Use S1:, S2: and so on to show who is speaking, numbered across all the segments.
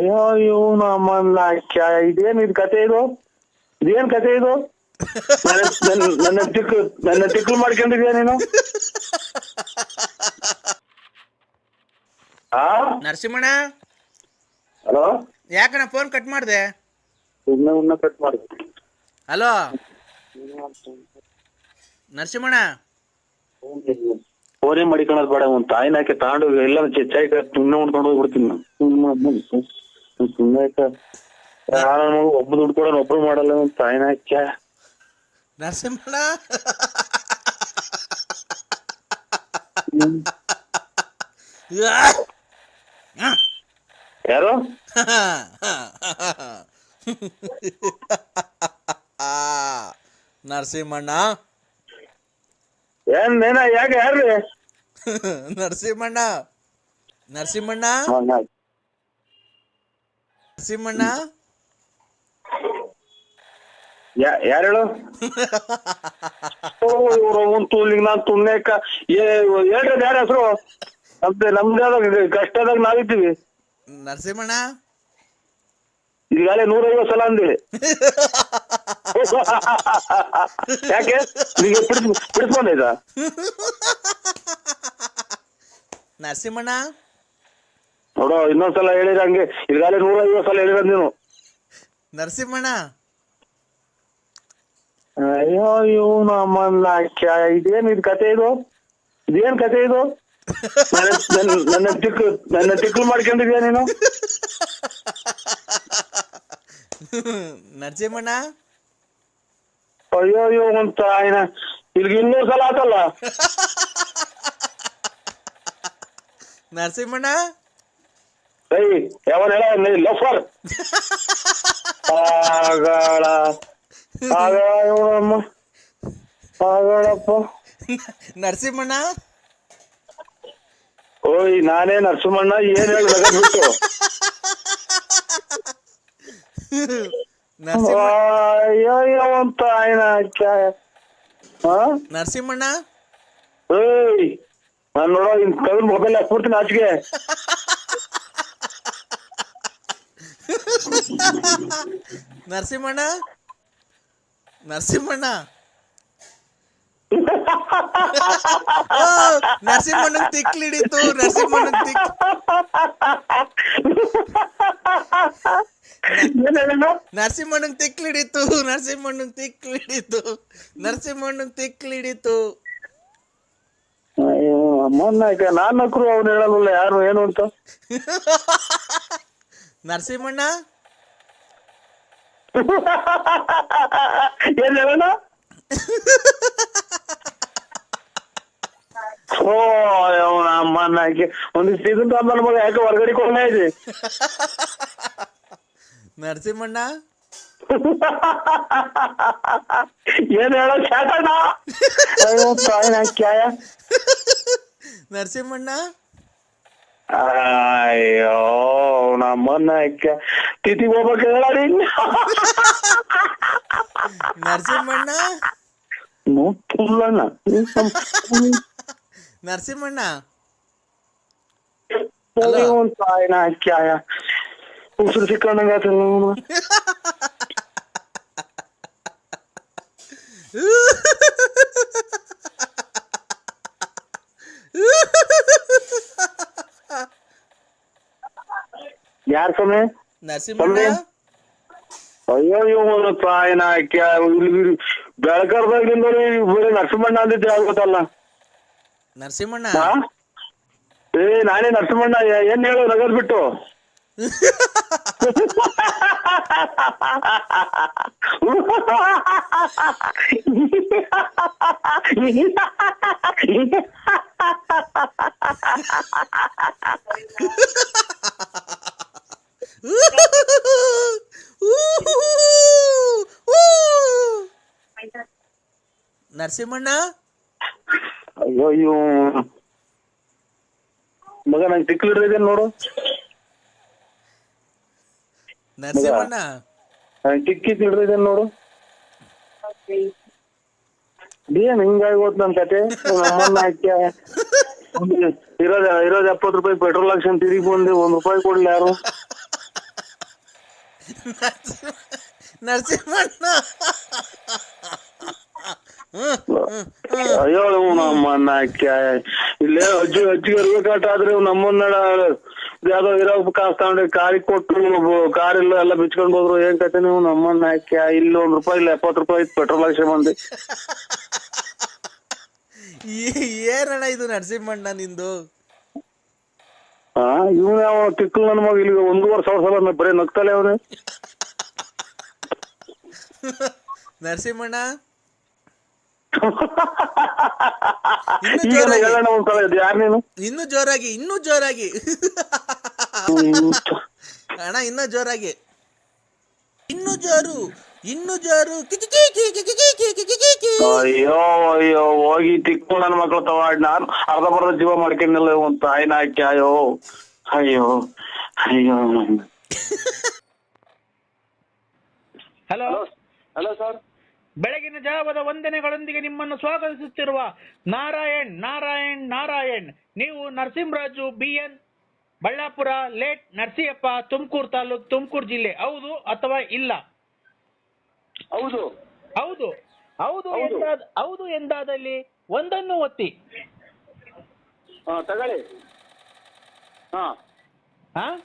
S1: ಅಯ್ಯೋ ಇವನು ಅಮ್ಮನ್ನ ಇದೇನ್ ಇದು ಕತೆ ಇದು? ಇದೇನ್ ಕತೆ ಇದು? ನನ್ನ ನನ್ನ- ನನ್ನ ತಿಕ್ಕು ಮಾಡ್ಕೊಂಡಿದ್ಯಾ ನೀನು? ಆ?
S2: ನರಸಿಂಹಣ್ಣ?
S1: ಹಲೋ?
S2: ಯಾಕಣ್ಣ ಫೋನ್ ಕಟ್ ಮಾಡ್ದೆ?
S1: ಸುಮ್ಮನೆ ಉನ್ನ ಕಟ್ ಮಾಡಿ
S2: ಹಲೋ? ನರಸಿಂಹಣ್ಣ?
S1: ಫೋನೇ ಮಾಡಿಕೊಳ್ಳೋದು ಬೇಡ ಒಂದು ತಾಯಿನ ಹಾಕಿ ತಗೊಂಡು ಎಲ್ಲ ಚೆಚ್ಚಾಯಿ ಸುಮ್ಮನೆ ಉಣ್ಕೊಂಡು ಹೋಗ್ಬಿಡ್ತೀನಿ ನಾನು. ಸುಮ್ಮನೆ ನಾನು ಒಬ್ಬ ದುಡ್ಡು ಕೊಡೋಣ ಒಬ್ರು ಮಾಡಲ್ಲ ತಾಯಿನ ಹಾಕ್ಯ.
S2: ನರಸಿಂಹಣ್ಣ.
S1: ಯಾರು?
S2: ನರಸಿಂಹಣ್ಣ.
S1: ಏನ್ ನೇನ ಯಾಕೆ ಯಾರ್ರಿ?
S2: ನರಸಿಂಹಣ್ಣ. ನರಸಿಂಹಣ್ಣ. ನರಸಿಂಹಣ್ಣ
S1: ಯಾರು ಹೇಳು? ಇವ್ರು ನಾನು ಹೇಳ್ರಿ ಯಾರ ಹೆಸರು? ನಮ್ದು ಕಷ್ಟದಾಗ ನಾವಿದ್ದೀವಿ.
S2: ನರಸಿಂಹಣ್ಣ?
S1: ಈಗಾಗಲೇ ನೂರೈವತ್ತು ಸಲ ಅಂದಿರಿ ಯಾಕೆ? ಈಗ
S2: ನರಸಿಂಹಣ್ಣ?
S1: ನೋಡೋ ಇನ್ನೊಂದ್ಸಲ ಹೇಳಿರ ಹಂಗೆ. ಈಗಾಗಲೇ ನೂರೈವತ್ತು ಸಲ ಹೇಳಿರ ನೀನು.
S2: ನರಸಿಂಹಣ್ಣ.
S1: ಅಯ್ಯೋ ಇವನು ಅಮ್ಮನ್ನ ಇದೇನ್ ಇದು ಕತೆ ಇದು? ಇದೇನ್ ಕತೆ ಇದು? ನನ್ನ ನನ್ನ- ನನ್ನ ತಿಕ್ಕು ನನ್ನ ತಿಕ್ಕು ಮಾಡ್ಕೊಂಡಿದ್ಯಾ ನೀನು?
S2: ನರಸಿಂಹಣ್ಣ.
S1: ಅಯ್ಯೋ ಅಯ್ಯೋ ಅಂತ ಆಯ್ನ. ಇಲ್ಲಿಗೆ ಇನ್ನೂರು ಸಲ ಆತಲ್ಲ.
S2: ನರಸಿಂಹಣ್ಣ.
S1: ಇವನಮ್ಮ. ಆಗಳಪ್ಪ
S2: ನರಸಿಂಹಣ್ಣ?
S1: ಓಯ್ ನಾನೇ ನರಸಿಂಹಣ್ಣ ಏನ್ ಹೇಳ್ಬೇಕು
S2: ನರಸಿಂಹಣ್ಣ?
S1: ಏಯ್ ನಾನ್ ನೋಡೋ ಇನ್ ಮೊಬೈಲ್ ಹಾಕ್ಬಿಡ್ತೀನಿ ಆಚೆಗೆ.
S2: ನರಸಿಂಹಣ್ಣ? ನರಸಿಂಹಣ್ಣ? ನರಸಿಂಹಣ್ಣ ತಿಕ್ಲಿಡಿತು ನರಸಿಂಹಣ್ಣ ತಿಕ್ ನರಸಿಂಹಣ್ಣಂಗ್ ತಿಕ್ಲಿಡಿತು ನರಸಿಂಹಣ್ಣಂಗ್ ತಿಕ್ಲಿಡಿತು ನರಸಿಂಹಣ್ಣಂಗ್ ತಿಕ್ಲಿಡಿತು
S1: ಅಯ್ಯೋ ಅಮ್ಮನ್ನ ಯಾಕೆ ನಾನ್ ನಕ್ರು ಅವ್ನು ಹೇಳಲ್ಲ ಯಾರು ಏನು ಅಂತ?
S2: ನರಸಿಂಹಣ್ಣ?
S1: ಏನ್ ಹೇಳೋಣ? ಓ ಯಾಕೆ ಒಂದಿಷ್ಟು ಇದನ್ನ ನನ್ನ ಮಗ ಯಾಕೆ ಹೊರಗಡೆ ಕೊಂಡ ಇದೆ?
S2: ನರಸಿಂಹಣ್ಣ?
S1: ಏನ್ ಹೇಳೋ ಶಾಟಣ್ಣ
S2: ನರಸಿಂಹಣ್ಣ?
S1: ಅಯ್ಯೋ ನಮ್ಮನ್ನ ತಿಥಿ ಹೋಗ್ಬೇಕು ಹೇಳಿ
S2: ನರಸಿಂಹಣ್ಣ?
S1: ನೋಡ್ತಿಲ್ಲಣ್ಣ
S2: ನರಸಿಂಹಣ್ಣ?
S1: ತಾಯಿನ ಕ್ಯಾಯ ಉಸಿರು ಸಿಕ್ಕಂಡಂಗ ಆತಲ್ಲ ಅವ್ನು. ಯಾರ್ ಸಮಯ
S2: ನರಸಿಂಹಣ್ಣ?
S1: ಅಯ್ಯೋ ಇವನು ತಾಯಿನ ಕ್ಯಾ ಇಲ್ಲಿ ಬೆಳಕರ್ದಾಗ್ಲಿಂದ ಬರೀ ನರಸಿಂಹಣ್ಣ ಅಂದಿದ್ದೆ ಗೊತ್ತಲ್ಲ?
S2: ನರಸಿಂಹಣ್ಣ?
S1: ಏ ನಾನೇ ನರಸಿಂಹಣ್ಣ ಏನ್ ಹೇಳು ನಗದ್ ಬಿಟ್ಟು?
S2: ನರಸಿಂಹಣ್ಣ
S1: ಅಯ್ಯೋ ಅಯ್ಯೋ ಮಗ ನಂಗೆ ತಿಕ್ಲಿಡ್ರಿದೆ ನೋಡು
S2: ನರಸಿಂಹಣ್ಣ
S1: ನಂಗೆ ಟಿಕ್ಕಿ ತಿಳ್ರಿದೆ ನೋಡು ಏನ್ ಹಿಂಗಾಗಿ ಹೋತ್ ನನ್ ಕತೆ ನಮ್ಮನ್ನ ಹಾಕ್ಯ ಇರೋದ ಇರೋದ್ ಎಪ್ಪತ್ತು ರೂಪಾಯಿ ಪೆಟ್ರೋಲ್ ಹಾಕ್ಸನ್ ತಿರುಗಿ ಬಂದೆ ಒಂದ್ ರೂಪಾಯಿ ಕೊಡ್ಲಿ ಯಾರು
S2: ನರಸಿಂಹ ನರಸಿಂಹಣ್ಣ.
S1: ಅಯ್ಯೋ ನಮ್ಮನ್ನ ಇಲ್ಲೇ ಅಜ್ಜಿ ಅಜ್ಜಿಗೆ ಇರ್ಬೇಕಾಟ ಆದ್ರೆ ನಮ್ಮನ್ನ ಯಾವ್ದೋ ಇರೋ ಕಾಸ್ ತಗೊಂಡ್ರೆ ಕಾರಿಗೆ ಕೊಟ್ಟು ಕಾರ್ ಇಲ್ಲ ಎಲ್ಲ ಬಿಚ್ಕೊಂಡ್ ಹೋದ್ರು. ಏನ್ ಕತೆ ನೀವು? ನಮ್ಮನ್ನ ಹಾಕಿ ಇಲ್ಲಿ ಒಂದ್ ರೂಪಾಯಿ ಇಲ್ಲ ಎಪ್ಪತ್ತು ರೂಪಾಯಿ ಇತ್ತು ಪೆಟ್ರೋಲ್ ಹಾಕ್ಸಿ ಬಂದು.
S2: ಏನಣ್ಣ ಇದು ನರಸಿಂಹಣ್ಣ ನಿಂದು?
S1: ಹಾ ಇವ್ ಯಾವ ತಿಕ್ಕಲ್ ನನ್ ಮಗ ಇಲ್ಲಿ ಒಂದೂವರೆ ಸಾವಿರ ಸಲ ಬರೀ ನಗ್ತಲೆ ಅವನು.
S2: ನರಸಿಂಹಣ್ಣ?
S1: ಇನ್ನು
S2: ಜೋರಾಗಿ.
S1: ಇನ್ನು ಒಂದ್ಸಲ ಇದು ಯಾರು ನೀನು?
S2: ಇನ್ನೂ ಜೋರಾಗಿ ಇನ್ನು ಜೋರಾಗಿ.
S1: ಹ್ಮ್.
S2: ಅಣ್ಣ ಇನ್ನೂ ಜೋರಾಗಿ. ಇನ್ನು ಜೋರು. ಇನ್ನೂ ಜಾರು.
S1: ಅಯ್ಯೋ ಅಯ್ಯೋ ಹೋಗಿ ತಿಕ್ಕು ನನ್ನ ಮಕ್ಳು ತಗೊಂಡ್ ನಾನು ಅರ್ಧ ಬರ್ಧ ಜೀವ ಮಾಡ್ಕೊಂಡಿಲ್ಲ ಒಂದ್ ತಾಯಿನ ಹಾಕಿ ಅಯ್ಯೋ ಅಯ್ಯೋ ಅಯ್ಯೋ
S3: ಹಲೋ
S1: ಹಲೋ ಸರ್
S3: ಬೆಳಗಿನ ಜಾವದ ವಂದನೆಗಳೊಂದಿಗೆ ನಿಮ್ಮನ್ನು ಸ್ವಾಗತಿಸುತ್ತಿರುವ ನಾರಾಯಣ್ ನಾರಾಯಣ್ ನಾರಾಯಣ್ ನೀವು Narasimharaju B N Ballapura late Narasiyappa Tumakuru taluk Tumakuru ಜಿಲ್ಲೆ ಹೌದು ಅಥವಾ ಇಲ್ಲ
S1: ಹೌದು.
S3: ಹೌದು. ಹೌದು.
S1: ಹೌದು.
S3: ಎಂದಾದ ಹೌದು ಎಂದಾದಲ್ಲಿ ಒಂದನ್ನು ಒತ್ತಿ.
S1: ಹಾ ತಗೊಳ್ಳಿ. ಹಾ.
S3: ಹಾ?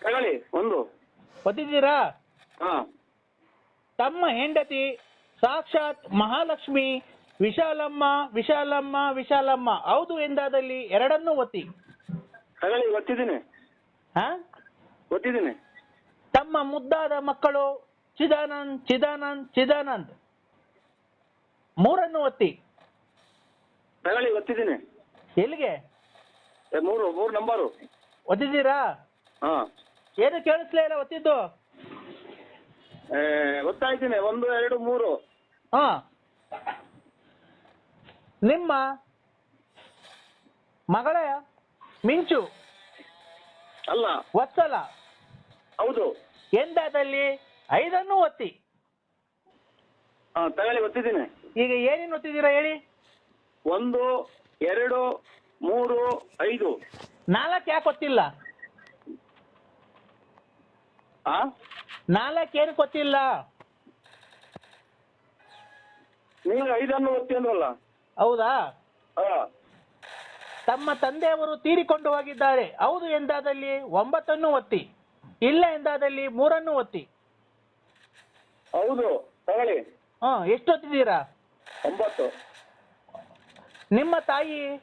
S1: ತಗೊಳ್ಳಿ ಒಂದು.
S3: ಒತ್ತಿದ್ದೀರಾ?
S1: ಹಾ.
S3: ತಮ್ಮ ಹೆಂಡತಿ ಸಾಕ್ಷಾತ್ ಮಹಾಲಕ್ಷ್ಮಿ ವಿಶಾಲಮ್ಮ ವಿಶಾಲಮ್ಮ ವಿಶಾಲಮ್ಮ. ಹೌದು ಎಂದಾದಲ್ಲಿ ಎರಡನ್ನೂ ಒತ್ತಿ.
S1: ತಗೊಳ್ಳಿ ಒತ್ತಿದ್ದೀನಿ.
S3: ಹಾ?
S1: ಒತ್ತಿದ್ದೀನಿ.
S3: ತಮ್ಮ ಮುದ್ದಾದ ಮಕ್ಕಳು ಚಿದಾನಂದ್ ಚಿದಾನಂದ್ ಚಿದಾನಂದ್. ಮೂರನ್ನು ಒತ್ತಿ.
S1: ತಗೊಳ್ಳಿ ಒತ್ತಿದ್ದೀನಿ.
S3: ಎಲ್ಲಿಗೆ?
S1: ಮೂರು ಮೂರು ನಂಬರು.
S3: ಒತ್ತಿದ್ದೀರಾ?
S1: ಹಾ.
S3: ಏನು ಕೇಳಿಸ್ಲೇ ಇಲ್ಲ ಒತ್ತಿದ್ದು?
S1: ಏ, ಒತ್ತಾಯ್ತೀನಿ ಒಂದು ಎರಡು ಮೂರು.
S3: ಹಾ. ನಿಮ್ಮ ಮಗಳ ಮಿಂಚು?
S1: ಅಲ್ಲ.
S3: ಒತ್ತಲ್ಲ
S1: ಹೌದು.
S3: ಎಂದಾದಲ್ಲಿ? ಐದನ್ನು ಒತ್ತಿ.
S1: ಆ, ತಗೊಳ್ಳಿ ಒತ್ತಿದ್ದೀನಿ.
S3: ಈಗ ಏನೇನು ಒತ್ತಿದ್ದೀರಾ ಹೇಳಿ?
S1: ಒಂದು ಎರಡು ಮೂರು ಐದು.
S3: ನಾಲ್ಕು ಯಾಕೆ ಒತ್ತಿಲ್ಲ?
S1: ಆ?
S3: ನಾಲ್ಕು ಏನು ಗೊತ್ತಿಲ್ಲ
S1: ನೀವು ಐದನ್ನು ಒತ್ತಿ ಅಂದ್ರಲ್ಲ?
S3: ಹೌದಾ?
S1: ಹಾ.
S3: ತಮ್ಮ ತಂದೆಯವರು ತೀರಿಕೊಂಡು ಹೋಗಿದ್ದಾರೆ. ಹೌದು ಎಂದಾದಲ್ಲಿ? ಒಂಬತ್ತನ್ನು ಒತ್ತಿ. ಇಲ್ಲ ಎಂದಾದಲ್ಲಿ? ಮೂರನ್ನು ಒತ್ತಿ.
S1: ಹೌದು ತಗೊಳ್ಳಿ.
S3: ಹಾ ಎಷ್ಟು ಒತ್ತಿದ್ದೀರಾ
S1: ಒಂಬತ್ತು.
S3: ನಿಮ್ಮ ತಾಯಿ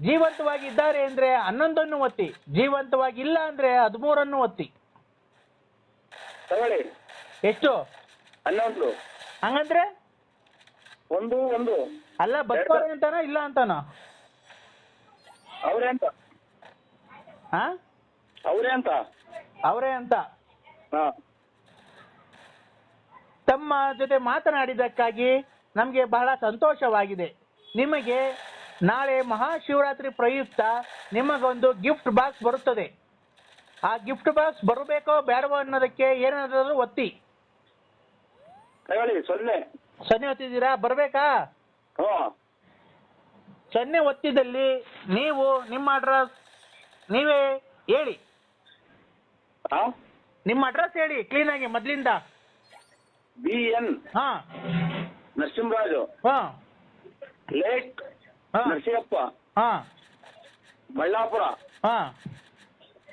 S3: ಜೀವಂತವಾಗಿ ಇದ್ದಾರೆ ಅಂದ್ರೆ ಹನ್ನೊಂದನ್ನು ಒತ್ತಿ ಜೀವಂತವಾಗಿ ಇಲ್ಲ ಅಂದ್ರೆ ಹದಿಮೂರನ್ನು ಒತ್ತಿ
S1: ತಗೊಳ್ಳಿ.
S3: ಎಷ್ಟು?
S1: ಹನ್ನೊಂದು.
S3: ಹಂಗಂದ್ರೆ?
S1: ಒಂದು ಒಂದು.
S3: ಅಲ್ಲ ಬದುಕೋರೆ ಅಂತಾನ ಇಲ್ಲ ಅಂತಾನ?
S1: ಅವರೇ ಅಂತ.
S3: ಹಾ?
S1: ಅವರೇ ಅಂತ.
S3: ಅವರೇ ಅಂತ.
S1: ಹಾ.
S3: ತಮ್ಮ ಜೊತೆ ಮಾತನಾಡಿದ್ದಕ್ಕಾಗಿ ನಮಗೆ ಬಹಳ ಸಂತೋಷವಾಗಿದೆ. ನಿಮಗೆ ನಾಳೆ ಮಹಾಶಿವರಾತ್ರಿ ಪ್ರಯುಕ್ತ ನಿಮಗೊಂದು ಗಿಫ್ಟ್ ಬಾಕ್ಸ್ ಬರುತ್ತದೆ. ಆ ಗಿಫ್ಟ್ ಬಾಕ್ಸ್ ಬರಬೇಕೋ ಬೇಡವೋ ಅನ್ನೋದಕ್ಕೆ ಏನಾದರೂ ಒತ್ತಿ.
S1: ಸೊನ್ನೆ.
S3: ಸೊನ್ನೆ ಒತ್ತಿದ್ದೀರಾ? ಬರಬೇಕಾ? ಸೊನ್ನೆ ಒತ್ತಿದಲ್ಲಿ ನೀವು ನಿಮ್ಮ ಅಡ್ರೆಸ್ ನೀವೇ ಹೇಳಿ. ನಿಮ್ಮ ಅಡ್ರೆಸ್ ಹೇಳಿ ಕ್ಲೀನಾಗಿ ಮೊದಲಿಂದ.
S1: ಬಿ ಎನ್
S3: ಹಾ.
S1: ನರಸಿಂಹರಾಜು.
S3: ಹಾ.
S1: ಲೇಟ್
S3: ಹಾ.
S1: ನರಸಿಂಹಪ್ಪ.
S3: ಹಾ.
S1: ಬಳ್ಳಾಪುರ
S3: ಹಾ.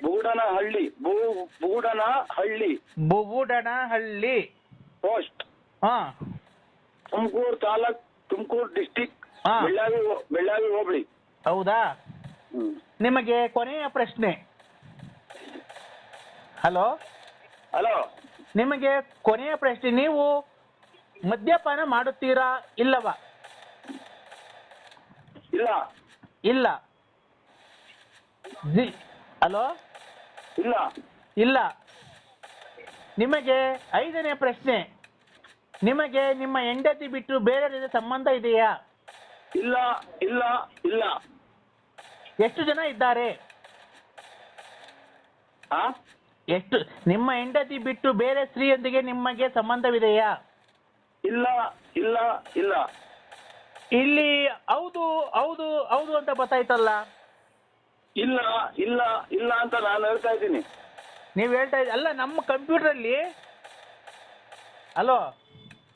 S1: ಬುಗುಡನ ಹಳ್ಳಿ ಬು- ಬುಗುಡನ ಹಳ್ಳಿ
S3: ಬುಗುಡನಹಳ್ಳಿ
S1: ಪೋಸ್ಟ್.
S3: ಹಾ.
S1: ತುಮಕೂರು ತಾಲೂಕ್ ತುಮಕೂರು ಡಿಸ್ಟಿಕ್
S3: ಹಾ.
S1: ಬೆಳ್ಳಾವಿ ಹೋ- ಬೆಳ್ಳಾವಿ ಹೋಬಳಿ.
S3: ಹೌದಾ?
S1: ಹ್ಮ್.
S3: ನಿಮಗೆ ಕೊನೆಯ ಪ್ರಶ್ನೆ. ಹಲೋ?
S1: ಹಲೋ?
S3: ನಿಮಗೆ ಕೊನೆಯ ಪ್ರಶ್ನೆ ನೀವು ಮದ್ಯಪಾನ ಮಾಡುತ್ತೀರಾ ಇಲ್ಲವಾ?
S1: ಇಲ್ಲ.
S3: ಇಲ್ಲ. ಜಿ ಹಲೋ?
S1: ಇಲ್ಲ.
S3: ಇಲ್ಲ. ನಿಮಗೆ ಐದನೇ ಪ್ರಶ್ನೆ ನಿಮಗೆ ನಿಮ್ಮ ಹೆಂಡತಿ ಬಿಟ್ಟು ಬೇರೆ ಜೊತೆ ಸಂಬಂಧ ಇದೆಯಾ?
S1: ಇಲ್ಲ ಇಲ್ಲ ಇಲ್ಲ.
S3: ಎಷ್ಟು ಜನ ಇದ್ದಾರೆ? ಎಷ್ಟು ನಿಮ್ಮ ಹೆಂಡತಿ ಬಿಟ್ಟು ಬೇರೆ ಸ್ತ್ರೀಯೊಂದಿಗೆ ನಿಮಗೆ ಸಂಬಂಧವಿದೆಯಾ?
S1: ಇಲ್ಲ ಇಲ್ಲ ಇಲ್ಲ.
S3: ಇಲ್ಲಿ ಹೌದು ಹೌದು ಹೌದು ಅಂತ ಗೊತ್ತಾಯ್ತಲ್ಲ
S1: ಇಲ್ಲ ಇಲ್ಲ ಇಲ್ಲ ಅಂತ ನಾನು ಹೇಳ್ತಾ ಇದ್ದೀನಿ.
S3: ನೀವು ಹೇಳ್ತಾ ಇದ್ದೀನಿ ಅಲ್ಲ ನಮ್ಮ ಕಂಪ್ಯೂಟ್ರಲ್ಲಿ ಹಲೋ?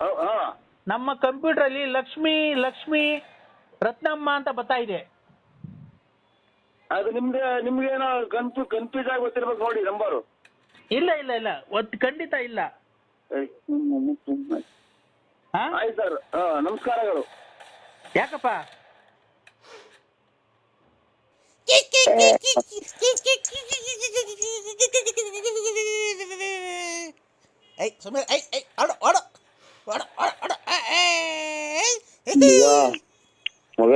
S1: ಹೌ- ಹಾ.
S3: ನಮ್ಮ ಕಂಪ್ಯೂಟ್ರಲ್ಲಿ ಲಕ್ಷ್ಮಿ ಲಕ್ಷ್ಮಿ ರತ್ನಮ್ಮ ಅಂತ ಬರ್ತಾ ಇದೆ.
S1: ಅದು ನಿಮ್ಗೆ ನಿಮ್ಗೆ ಏನೋ ಕನ್ಫ್ಯೂ ಕನ್ಫ್ಯೂಸ್ ಆಗಿ ಗೊತ್ತಿರ್ಬೇಕು ನೋಡಿ ನಂಬರು.
S3: ಇಲ್ಲ ಇಲ್ಲ ಇಲ್ಲ. ಒತ್ತ ಖಂಡಿತ ಇಲ್ಲ. ಹಾ?
S1: ಆಯ್ತು ಸರ್. ಹಾ ನಮಸ್ಕಾರಗಳು.
S3: ಯಾಕಪ್ಪ?
S2: ಐ ಸುಮ್ಮನೆ ಐ ಐ ಆಡು ಆಡು. ಆಡು ಆಡು ಆಡು.
S1: ಈಗ ಮಗ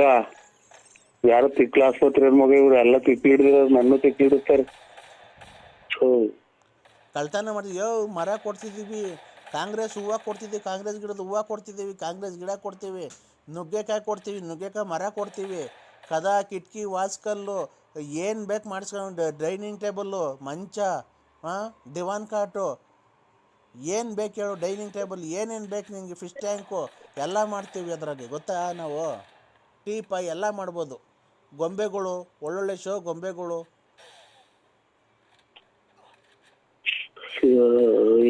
S1: ಯಾರು ತಿಕ್ಲ ಆಸ್ಪತ್ರೆ ಮಗ ಇವ್ರು ಎಲ್ಲ ತಿಕ್ಲಿ ಹಿಡಿದಿರೋದು ನನ್ನ ತಿಕ್ಲಿ ಹಿಡಿಸ್ತಾರೆ
S2: ಕಳ್ತನ ಮಾಡಿದ್ವಿ. ಯೋ, ಮರ ಕೊಡ್ತಿದ್ದೀವಿ. ಕಾಂಗ್ರೆಸ್ ಹೂವು ಕೊಡ್ತಿದ್ದೀವಿ ಕಾಂಗ್ರೆಸ್ ಗಿಡದ ಹೂವು ಕೊಡ್ತಿದ್ದೀವಿ. ಕಾಂಗ್ರೆಸ್ ಗಿಡ ಕೊಡ್ತೀವಿ. ನುಗ್ಗೆಕಾಯಿ ಕೊಡ್ತೀವಿ. ನುಗ್ಗೆಕಾಯಿ ಮರ ಕೊಡ್ತೀವಿ. ಕದ, ಕಿಟಕಿ, ವಾಸ್ಕಲ್ಲು, ಏನು ಬೇಕು ಮಾಡಿಸ್ಕೊಂಡು, ಡೈನಿಂಗ್ ಟೇಬಲ್ಲು, ಮಂಚ ಹಾಂ ದಿವಾನ್ ಕಾಟು, ಏನು ಬೇಕು ಹೇಳು, ಡೈನಿಂಗ್ ಟೇಬಲ್, ಏನೇನು ಬೇಕು ನಿಮಗೆ ಫಿಶ್ ಟ್ಯಾಂಕು, ಎಲ್ಲ ಮಾಡ್ತೀವಿ ಅದರಾಗೆ. ಗೊತ್ತಾ ನಾವು? ಟೀ ಪೈ ಎಲ್ಲ ಮಾಡ್ಬೋದು. ಗೊಂಬೆಗಳು, ಒಳ್ಳೊಳ್ಳೆ ಶೋ ಗೊಂಬೆಗಳು.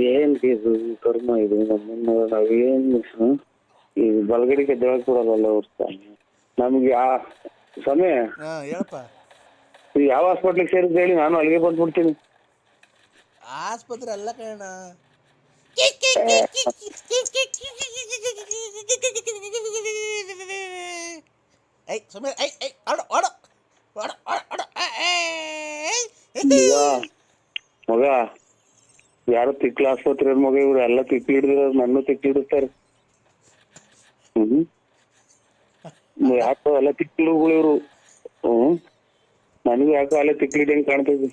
S1: ಏನ್ ಇದು ಕರ್ಮ ಇದು? ನಮ್ಮನ್ನ ನಾವೇನ್? ಈ ಬಲಗಡಿಗೆ ದೇವಕ್ಕೆ ಕೊಡಲ್ಲ ಅವ್ರ ನಮ್ಗೆ ಆ ಸಮಯ
S2: ಹಾಂ ಹೇಳಪ್ಪ.
S1: ನೀವು ಯಾವ ಹಾಸ್ಪಿಟ್ಲಿಗೆ ಸೇರಿದ್ ಹೇಳಿ ನಾನು ಅಲ್ಲಿಗೆ ಬಂದ್ಬಿಡ್ತೀನಿ.
S2: ಆಸ್ಪತ್ರೆ ಅಲ್ಲ ಕಣ ಐ ಸುಮ್ಮನೆ ಐ ಐ ಆಡು ಆಡು ಆಡು ಆಡು ಆಡು
S1: ಈಗ ಮಗ ಯಾರು ತಿಕ್ಲ ಆಸ್ಪತ್ರೆ ಮಗ ಇವ್ರು ಎಲ್ಲ ತಿಕ್ಲಿ ಹಿಡಿದಿರೋದು ನನ್ನ ತಿಕ್ಲಿ ಹಿಡಿಸ್ತಾರೆ. ಹ್ಮ್. ಯಾಕೋ ಎಲ್ಲ ತಿಕ್ಲುಗಳು ಇವ್ರು. ಹ್ಮ್. ನನಗೂ ಯಾಕೋ ಅಲ್ಲೇ ತಿಕ್ಲಿ ಹಿಡಿಯಂಗ್ ಕಾಣ್ತೈತಿ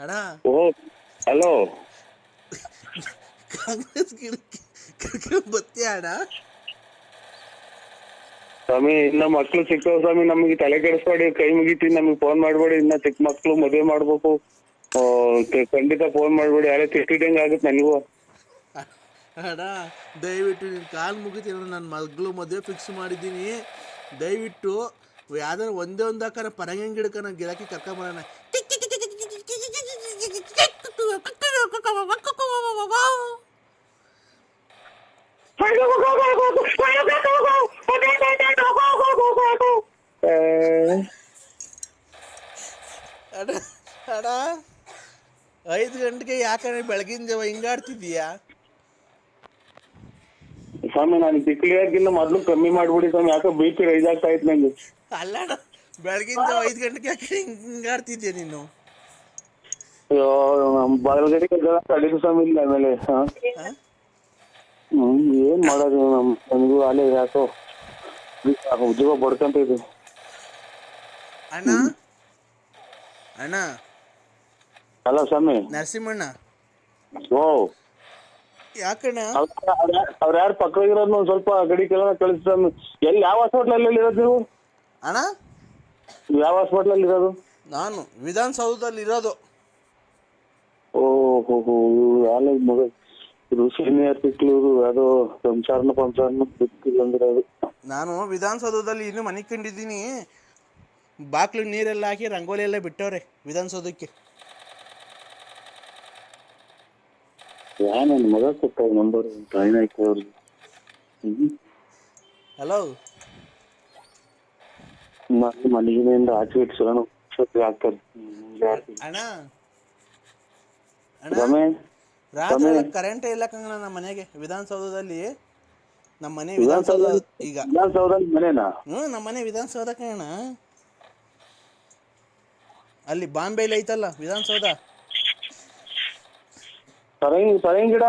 S2: ಅಣ್ಣ
S1: ಓ ಹಲೋ.
S2: ಕಾಂಗ್ರೆಸ್ ಗಿಡಕ್ಕೆ ಕರ್ಕೊಂಡ್ ಬತ್ತೀಯ ಅಣ್ಣ.
S1: ಸ್ವಾಮಿ ಇನ್ನ ಮಕ್ಳು ಸಿಕ್ಕವ್ ಸ್ವಾಮಿ ನಮಗೆ ತಲೆ ಕೆಡಿಸ್ಬೇಡಿ ಕೈ ಮುಗಿತೀನಿ ನಮಗೆ ಫೋನ್ ಮಾಡ್ಬೇಡಿ ಇನ್ನ ಚಿಕ್ಕ ಮಕ್ಳು ಮದುವೆ ಮಾಡ್ಬೇಕು. ಆ, ಕ- ಖಂಡಿತ ಫೋನ್ ಮಾಡ್ಬಿಡಿ. ಯಾರೇ ತಿಟ್ಟಿದಂಗ ಆಗುತ್ತೆ ನನಗೂ
S2: ಅಡ ದಯವಿಟ್ಟು ನಿನ್ನ ಕಾಲು ಮುಗಿತೀನಿ ನನ್ನ ಮಗಳು ಮದುವೆ ಫಿಕ್ಸ್ ಮಾಡಿದ್ದೀನಿ. ದಯವಿಟ್ಟು ಯಾವ್ದಾರು ಒಂದೇ ಒಂದು ಹಾಕಾರ ಪರಂಗಿ ಗಿಡಕ್ಕೆ ನಾನು ಗಿಡಕ್ಕೆ ಕರ್ಕೊಂಬರೋಣ ಅಣ್ಣ. ಐದು ಗಂಟೆಗೆ ಯಾಕಂದ್ರೆ ಬೆಳಗಿನ ಜಾವ ಹಿಂಗಾಡ್ತಿದೀಯಾ
S1: ಸ್ವಾಮಿ ನಾನು ತಿಕ್ಲಿಯಾಗಿನ್ನ ಮೊದ್ಲು ಕಮ್ಮಿ ಮಾಡ್ಬಿಡಿ ಸ್ವಾಮಿ ಯಾಕೋ ಬಿ ಪಿ ರೈಸ್ ಆಗ್ತಾ ಇತ್ತು ನಂಗೆ.
S2: ಅಲ್ಲ ಅಣ್ಣ ಬೆಳಗಿನ ಜಾವ ಐದು ಗಂಟೆಗೆ ಯಾಕೆ ಹಿಂಗಾಡ್ತಿದ್ಯಾ ನೀನು?
S1: ಅಯ್ಯೋ ನಮ್ ಬಲಗಡೆ ತಡೀತು ಸ್ವಾಮಿ ಇಲ್ಲ ಆಮೇಲೆ ಹಾ?
S2: ಹಾ?
S1: ಹ್ಮ್ ಏನ್ ಮಾಡೋದು ನಮ್ ನನಗೂ ಅಲ್ಲೇ ಯಾಕೋ ಉದ್ಯೋಗ ಬಡ್ಕಂತ ಇದೆ.
S2: ಅಣ್ಣ? ಅಣ್ಣ?
S1: ಅಲ್ಲ ಸ್ವಾಮಿ
S2: ನರಸಿಂಹಣ್ಣ.
S1: ಓ
S2: ಯಾಕಣ್ಣ?
S1: ಅವ್ರ ಯಾರು ಪಕ್ಕದಾಗಿರೋದು ಒಂದ್ ಸ್ವಲ್ಪ ಗಡಿ ಕೆಲ ಕಳಿಸ್ ಎಲ್ಲಿ ಯಾವ ಹಾಸ್ಪಿಟ್ಲಲ್ಲಿ ಇರೋದು ನೀವು?
S2: ಅಣ್ಣ?
S1: ಯಾವ ಹಾಸ್ಪಿಟ್ಲಲ್ಲಿ ಇರೋದು?
S2: ನಾನು ವಿಧಾನಸೌಧದಲ್ಲಿ ಇರೋದು.
S1: ಓ ಹೋ ಮಗ? ಇದು ಸೀನಿಯರ್ ಸಿಕ್ಲೂರು ಅದು ಸಂಸಾರನ ಪಂಸಾರನ ಬಿಟ್ಟಿಲ್ಲ ಅದು.
S2: ನಾನು ವಿಧಾನಸೌಧದಲ್ಲಿ ಇನ್ನೂ ಮನೆ ಕಂಡಿದ್ದೀನಿ. ಬಾಕ್ಲು ನೀರೆಲ್ಲ ಹಾಕಿ ರಂಗೋಲಿ ಎಲ್ಲ ಬಿಟ್ಟವ್ರೆ ವಿಧಾನಸೌಧಕ್ಕೆ.
S1: ಯಾ ನನ್ನ ಮಗ ಕೊಟ್ಟ ನಂಬರ್ ಟ್ರೈನ್ ಅವ್ರಿಗೆ
S2: ಹಲೋ
S1: ಮತ್ತೆ ಮನೆಗಿನಿಂದ ಆಚೆ ಇಟ್ಸೋಣ. ಹಾಕ್ತಾರೆ
S2: ಅಣ್ಣ? ಅಣ್ಣ? ರಾತ್ರಿ ಕರೆಂಟೇ ಇಲ್ಲ ಕಂಗಣ ನಮ್ಮ ಮನೆಗೆ ವಿಧಾನಸೌಧದಲ್ಲಿ. ನಮ್ಮ ಮನೆ ವಿಧಾನಸೌಧ ಈಗ.
S1: ವಿಧಾನಸೌಧದಲ್ಲಿ ಮನೆನಾ?
S2: ಹ್ಞೂ ನಮ್ಮ ಮನೆ ವಿಧಾನಸೌಧ ಕಣ ಅಲ್ಲಿ ಬಾಂಬೆಲಿ ಐತಲ್ಲ ವಿಧಾನಸೌಧ?
S1: ಪರಂಗಿ ಪರಂಗಿ ಗಿಡ?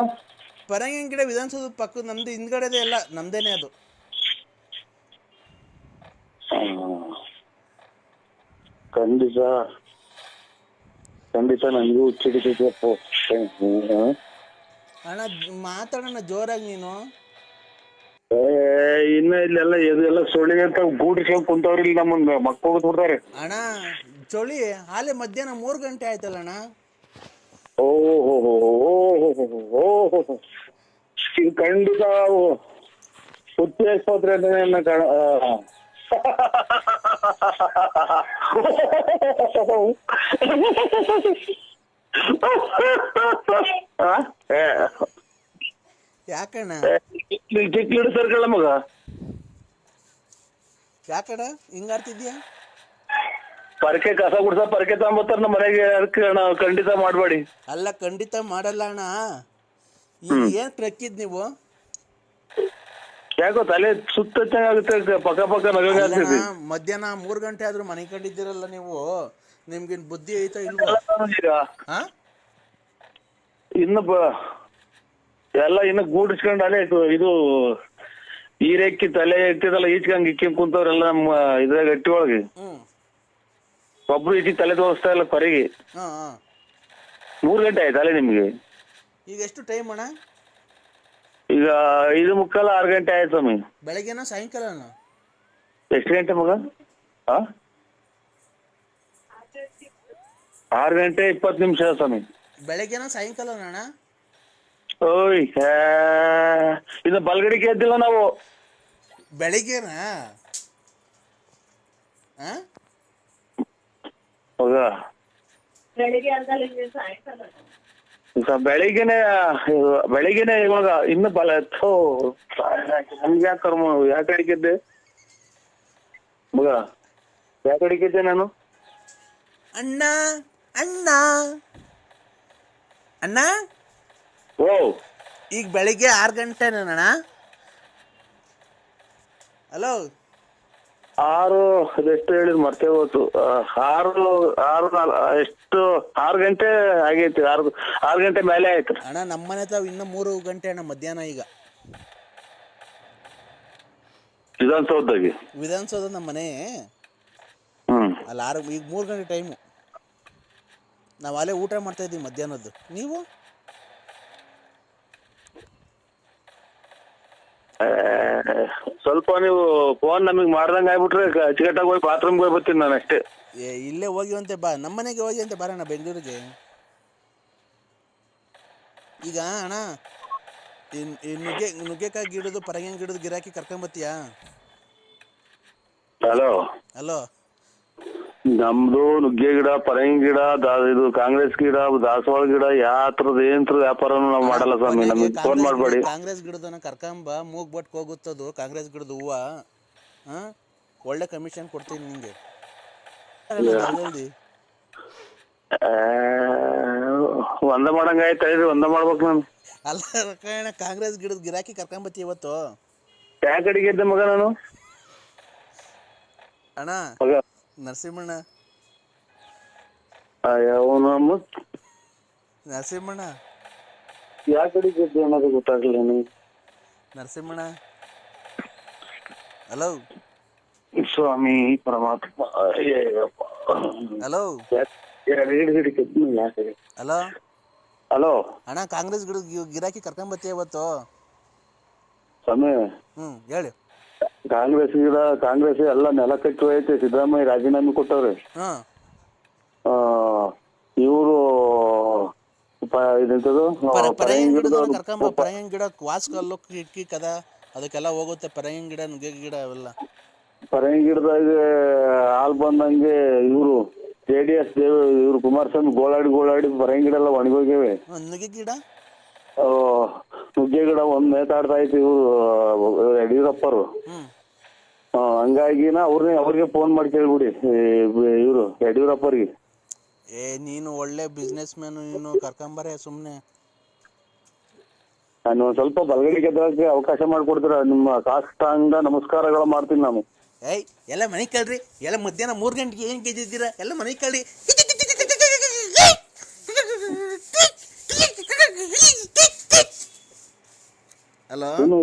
S2: ಪರಂಗಿ ಗಿಡ ವಿಧಾನಸೌಧ ಪಕ್ಕ ನಮ್ದು ಹಿಂದ್ಗಡೆದೇ ಎಲ್ಲ ನಮ್ದೇನೆ ಅದು.
S1: ಖಂಡಿತ. ಖಂಡಿತ ನನಗೂ ಹುಚ್ಚಿಡಿತೈತಪ್ಪ ಹ್ಮ್.
S2: ಅಣ್ಣ ಮಾತಾಡೋಣ ಜೋರಾಗಿ ನೀನು.
S1: ಏ ಇನ್ನ ಇಲ್ಲೆಲ್ಲ ಇದೆಲ್ಲ ಸೊಳಿ ಅಂತ ಗೂಡಿಸ್ಕೊಂಡ್ ಕುಂತವ್ರಿ ನಮ್ಮ ನಮ್ಮನ್ನ ಮಕ್ಕಳು
S2: ಅಣ್ಣ ಚಳಿ ಹಾಲೆ ಮಧ್ಯಾಹ್ನ ಮೂರ್ ಗಂಟೆ ಆಯ್ತಲ್ಲ ಅಣ್ಣ?
S1: ಓಹೋ ಓಹೋ ಇದು ಖಂಡಿತ ಹುಚ್ಚಿ ಆಸ್ಪತ್ರೆ ಅಂತಾನೆ ಕಾಣ
S2: ಯಾಕಣ್ಣ?
S1: ಚಿಕ್ಕ ಮಗ.
S2: ಯಾಕಣ್ಣ? ಹಿಂಗಾಡ್ತಿದ್ಯಾ
S1: ಪರಕೆ ಕಸ ಗುಡ್ಸ ಪರಕೆ ತಗೊಂಬತ್ತಾರ ನಮ್ಮ ಮನೆಗೆ ಅದಕ್ಕೆ ನಾವು ಖಂಡಿತ ಮಾಡಬೇಡಿ.
S2: ಅಲ್ಲ ಖಂಡಿತ ಮಾಡಲ್ಲ ಅಣ್ಣ. ಈಗ ಏನು ಕ್ರಕ್ಕಿದ್ ನೀವು?
S1: ಯಾಕೋ ತಲೆ ಸುತ್ತ ಚೆನ್ನಾಗುತ್ತೆ ಪಕ್ಕ ಪಕ್ಕ ನಗಗೆ ಆಗ್ತೈತಿ.
S2: ಅಲ್ಲಣ್ಣ, ಮಧ್ಯಾಹ್ನ ಮೂರ್ ಗಂಟೆ ಆದ್ರೂ ಮನೆ ಕಂಡಿದ್ದೀರಲ್ಲ ನೀವು? ನಿಮ್ಗಿನ್ ಬುದ್ಧಿ ಐತಾ ಇಲ್ವಾ?
S1: ಈಗ
S2: ಹಾ?
S1: ಇನ್ನು ಬ- ಎಲ್ಲ ಇನ್ನು ಗೂಡಿಸ್ಕೊಂಡು ಅಲ್ಲೇ ಇದು- ಇದು ಈರೆಕ್ಕಿ ತಲೆ ಎತ್ತಿದಲ್ಲ ಈಚ್ಕಂಗ್ ಇಕ್ಕಿ ಕುಂತವ್ರೆಲ್ಲ ನಮ್ಮ ಇದ್ರಾಗ ಗಟ್ಟಿ ಒಳಗೆ
S2: ಹ್ಮ್.
S1: ಒಬ್ರು ಇಟ್ಟು ತಲೆ ತೋರಿಸ್ತಾ ಇಲ್ಲ ಕೊರೆಗೆ
S2: ಹಾ ಹಾ.
S1: ಮೂರು ಗಂಟೆ ಆಯ್ತಲ್ಲ ನಿಮಗೆ.
S2: ಈಗ ಎಷ್ಟು ಟೈಮ್ ಅಣ್ಣ?
S1: ಈಗ ಐದು ಮುಕ್ಕಾಲು ಆರು ಗಂಟೆ ಆಯ್ತು ಸ್ವಾಮಿ.
S2: ಬೆಳಗ್ಗೆನ ಸಾಯಂಕಾಲನ?
S1: ಎಷ್ಟು ಗಂಟೆ ಮಗ? ಆ? ಆರು ಗಂಟೆ ಇಪ್ಪತ್ತು ನಿಮಿಷ ಸ್ವಾಮಿ.
S2: ಬೆಳಗ್ಗೆನ ಸಾಯಂಕಾಲನ ಅಣ್ಣ?
S1: ಓಯ್ ಹೇ. ಇನ್ನು ಬಲ್ಗಡಿಗೆ ಎದ್ದಿಲ್ಲ ನಾವು.
S2: ಬೆಳಿಗ್ಗೆನಾ? ಹಾ
S1: ಮಗ ಈಗ ಬೆಳಿಗ್ಗೆನೆ ಬೆಳಿಗ್ಗೆನೆ ಇವಾಗ ಇನ್ನು ಬಲ ಥೋ ನಮ್ಗೆ ಯಾಕೆ ಕರ್ಮ ಯಾಕೆ ಅಡಿಕಿದ್ದೆ ಮಗ ಯಾಕೆ ಅಡಿಕಿದ್ದೆ ನಾನು?
S2: ಅಣ್ಣ ಅಣ್ಣ. ಅಣ್ಣ?
S1: ಓ.
S2: ಈಗ ಬೆಳಿಗ್ಗೆ ಆರು ಗಂಟೆನಣ್ಣ. ಹಲೋ.
S1: ಆರು ಎಷ್ಟು ಹೇಳಿದ್ ಮರ್ತೇ ಹೋತು ಆರು ಆರು ಎಷ್ಟು ಆರು ಗಂಟೆ ಆಗೈತಿ ಆರು ಆರು ಗಂಟೆ ಮೇಲೆ ಆಯ್ತು.
S2: ಅಣ್ಣ ನಮ್ಮನೆ ತಾವು ಇನ್ನು ಮೂರು ಗಂಟೆ ಅಣ್ಣ ಮಧ್ಯಾಹ್ನ ಈಗ.
S1: ವಿಧಾನಸೌಧದಾಗೆ?
S2: ವಿಧಾನಸೌಧ ನಮ್ಮ ಮನೆ.
S1: ಹ್ಮ್.
S2: ಅಲ್ಲಿ ಆರು ಈಗ ಮೂರು ಗಂಟೆ ಟೈಮು. ನಾವು ಅಲ್ಲೇ ಊಟ ಮಾಡ್ತಾ ಇದ್ದೀವಿ ಮಧ್ಯಾಹ್ನದ್ದು. ನೀವು
S1: ಆ, ಸ್ವಲ್ಪ ನೀವು ಫೋನ್ ನಮಗೆ ಮಾಡ್ದಂಗೆ ಆಗ್ಬಿಟ್ರೆ ಅಚ್ಚುಕಟ್ಟಾಗಿ ಹೋಗಿ ಬಾತ್ರೂಮ್ಗೆ ಹೋಗಿ ಬರ್ತೀನಿ ನಾನು ಅಷ್ಟೇ.
S2: ಏ ಇಲ್ಲೇ ಹೋಗಿವಂತೆ ಬಾ. ನಮ್ಮ ಮನೆಗೆ ಹೋಗಿ ಅಂತ ಬಾರಣ್ಣ ಬೆಂಗಳೂರಿಗೆ. ಈಗ ಅಣ್ಣ ಈ ಈ ನುಗ್ಗೆ ನುಗ್ಗೆಕಾಯಿ ಗಿಡದು ಪರಂಗಿ ಗಿಡದ ಗಿರಾಕಿ ಕರ್ಕೊಂಬತ್ತೀಯಾ?
S1: ಹಲೋ
S2: ಹಲೋ
S1: ನಮ್ದು ನುಗ್ಗೆ ಗಿಡ ಪರಂಗಿ ಗಿಡ ದಾ- ಇದು ಕಾಂಗ್ರೆಸ್ ಗಿಡ ದಾಸವಾಳ ಗಿಡ ಯಾವ ತರದ ಏನ್ ತರ ವ್ಯಾಪಾರನು ನಾವು ಮಾಡಲ್ಲ ಸ್ವಾಮಿ. ನಮಗೆ ಫೋನ್ ಮಾಡಬೇಡಿ.
S2: ಕಾಂಗ್ರೆಸ್ ಗಿಡದನ್ನ ಕರ್ಕಂಬ ಮೂಗ್ ಬಟ್ ಹೋಗುತ್ತದು ಕಾಂಗ್ರೆಸ್ ಗಿಡದ ಹೂವ ಹಾ ಒಳ್ಳೆ ಕಮಿಷನ್ ಕೊಡ್ತೀನಿ ನಿಮ್ಗೆ
S1: ಒಂದ ಮಾಡಂಗ ಆಯ್ತು ಒಂದ ಮಾಡ್ಬೇಕು ನಾನು.
S2: ಅಲ್ಲ ರಕ್ಕಣ್ಣ ಕಾಂಗ್ರೆಸ್ ಗಿಡದ ಗಿರಾಕಿ ಕರ್ಕೊಂಬತ್ತಿ ಇವತ್ತು.
S1: ಯಾ ಕಡೆಗೆ ಇದ್ದೆ ಮಗ ನಾನು?
S2: ಅಣ್ಣ
S1: ಮಗ
S2: ನರಸಿಂಹಣ್ಣ?
S1: ಅವನು
S2: ನರಸಿಂಹಣ್ಣ?
S1: ಯಾವ ಕಡೆಗೆ ಇದ್ದೆ ಅನ್ನೋದು ಗೊತ್ತಾಗ್ಲಿಲ್ಲ ನನಗೆ
S2: ನರಸಿಂಹಣ್ಣ? ಹಲೋ
S1: ಸ್ವಾಮಿ ಪರಮಾತ್ಮ.
S2: ಹಲೋ ಹಲೋ
S1: ಹಲೋ
S2: ಅಣ್ಣ ಕಾಂಗ್ರೆಸ್ ಗಿಡ ಗಿರಾಕಿ ಕರ್ಕೊಂಬತ್ತಿ ಇವತ್ತು?
S1: ಸ್ವಾಮಿ
S2: ಹ್ಮ್ ಹೇಳಿ.
S1: ಕಾಂಗ್ರೆಸ್ ಗಿಡ ಕಾಂಗ್ರೆಸ್ ಎಲ್ಲ ನೆಲ ಕಟ್ಟಿ ಹೋಯ್ತು ಸಿದ್ದರಾಮಯ್ಯ ರಾಜೀನಾಮೆ ಕೊಟ್ಟವ್ರೆ.
S2: ಆ
S1: ಇವರು ಇದೆಂತದು
S2: ಪರಂಗಿ ಗಿಡದ ಕರ್ಕೊಂಬ ಪರಂಗಿ ಗಿಡ ವಾಸ್ಕಲ್ಲು ಅದಕ್ಕೆಲ್ಲ ಹೋಗುತ್ತೆ ಪರಂಗಿ ಗಿಡ ನುಗ್ಗೆ ಗಿಡ ಅವೆಲ್ಲ.
S1: ಪರಂಗಿ ಗಿಡದಾಗ ಹಾಲ್ ಬಂದಂಗೆ ಇವರು ಜೆ ಡಿ ಎಸ್ ದೇವ್ ಇವ್ರು ಕುಮಾರಸ್ವಾಮಿ ಗೋಳಾಡಿ ಗೋಳಾಡಿ ಪರಂಗಿ ಗಿಡ ಎಲ್ಲ ಒಣಗೋಗಿವೆ
S2: ಹ್ಮ್, ನುಗ್ಗೆ ಗಿಡ?
S1: ಆ, ನುಗ್ಗೆ ಗಿಡ ಒಂದ್ ನೇತಾಡ್ತಾ ಇತ್ತು ಇವರು ಯಡಿಯೂರಪ್ಪರು. ಆ, ಹಂಗಾಗಿನ ಅವ್ರನ್ನೇ ಅವ್ರಿಗೆ ಫೋನ್ ಮಾಡಿ ಕೇಳ್ಬಿಡಿ ಇವರು ಯಡಿಯೂರಪ್ಪರಿಗೆ.
S2: ಏ ನೀನು ಒಳ್ಳೆ ಬಿಸ್ನೆಸ್ ಮ್ಯಾನ್ ನೀನು ಕರ್ಕೊಂಬರೇ ಸುಮ್ಮನೆ
S1: ನಾನು ಒಂದ್ ಸ್ವಲ್ಪ ಬಲ್ಗಡಿ ಎದ್ದಕ್ಕೆ ಅವಕಾಶ ಮಾಡಿಕೊಡ್ತೀರ ನಿಮ್ಮ ಕಾಷ್ಟಾಂಗ ನಮಸ್ಕಾರಗಳು ಮಾಡ್ತೀನಿ ನಾನು.
S2: ಏಯ್ ಎಲ್ಲ ಮನೆ ಕಳ್ರಿ ಎಲ್ಲ ಮಧ್ಯಾಹ್ನ ಮೂರ್ ಗಂಟೆಗೆ ಏನು ಗೆದ್ದಿದ್ದೀರಾ ಎಲ್ಲ ಮನೆ ಕಳ್ರಿ. ಹಲೋ?
S1: ಏನು